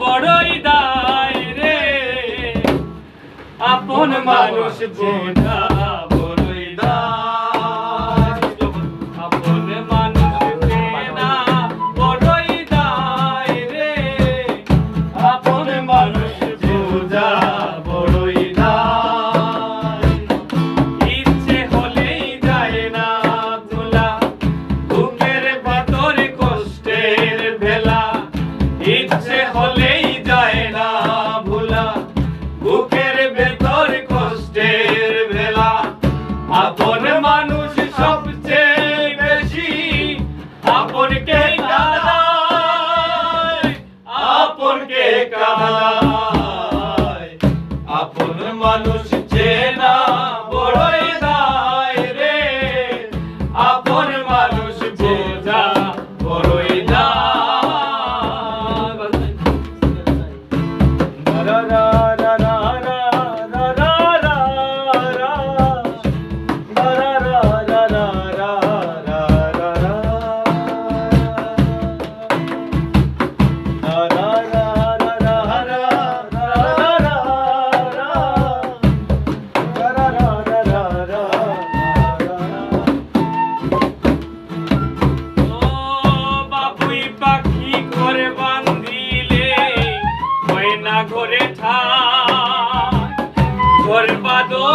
বড়ই দায় রে। আপন মানুষ বোঝা পাখি ঘরে বান্ধিলে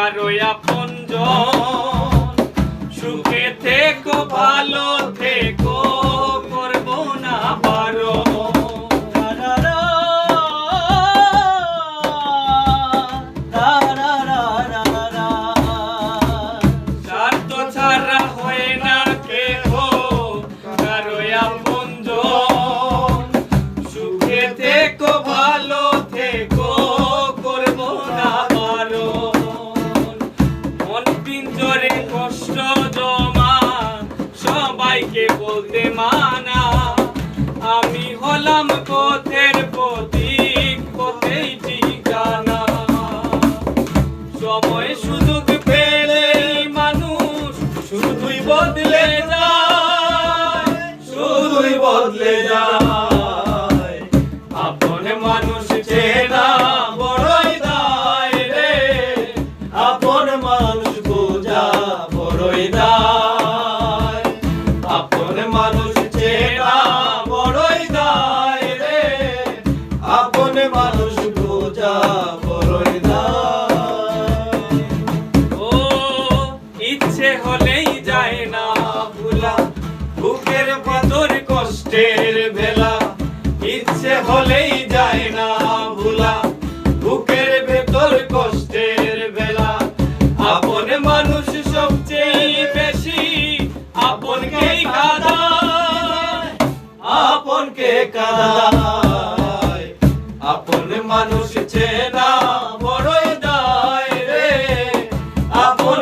কারও আপনজন সবাইকে বলতে মানা আমি হলাম পথের প্রতীক পথেই ঠিকানা। সময় সুযোগ আপন মানুষ বোঝা বড়ই ও, ইচ্ছে হলেই যায় না ভুলা। বুকের ভেতর কষ্টের ভেলা। ইচ্ছে হলেই যায় না ভুলা। বুকের ভেতর কষ্টের আপন মানুষ সবচেয়ে বেশি আপনকেই কাঁদায়। আপনকে কাঁদায়। Apolo.